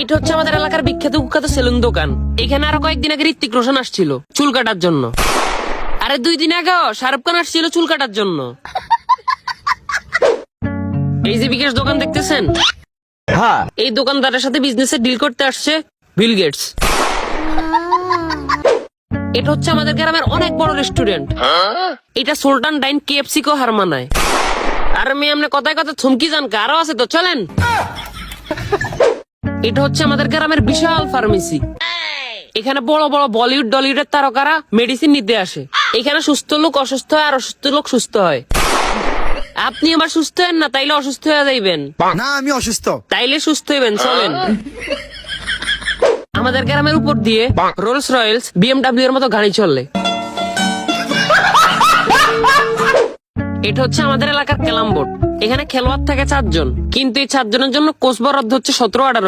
এটা হচ্ছে আমাদের এলাকার বিখ্যাত কুখ্যাত সেলুন দোকান। এখানে আরও কয়েকদিন আগে ঋত্বিক রোশন আসছিল চুল কাটার জন্য। আরে দুই দিন আগেও শাহরুখ খান আসছিল চুল কাটার জন্য। এই যে বিকাশ দোকান দেখতেছেন? হ্যাঁ। এই দোকানদারের সাথে বিজনেসে ডিল করতে আসছে বিল গেটস এটা হচ্ছে আমাদের গ্রামের অনেক বড় রেস্টুরেন্ট এটা সুলতান ডাইন কেএফসি কো হার মানায়। আর মেয়ে আপনি কথায় কথা থমকি যান কারও আছে তো চলেন। এটা হচ্ছে আমাদের গ্রামের বিশাল ফার্মেসি। এখানে বড় বড় বলিউড টলিউডের তারকারা মেডিসিন নিতে আসে। এখানে সুস্থ লোক অসুস্থ হয় আর অসুস্থ লোক সুস্থ হয়। আপনি আবার সুস্থ হেন না তাইলে অসুস্থ হয়ে যাইবেন। না আমি অসুস্থ। তাইলে সুস্থ হইবেন চলেন। আমাদের গ্রামের উপর দিয়ে রোলস রয়েলস বিএমডাব্লিউ এর মতো গাড়ি চললে। এটা হচ্ছে আমাদের এলাকার ক্যালাম বোর্ড। এখানে খেলোয়াড় থাকে চারজন। কিন্তু এই চারজনের জন্য কোচ বরাদ্দ হচ্ছে সতেরো আঠারো।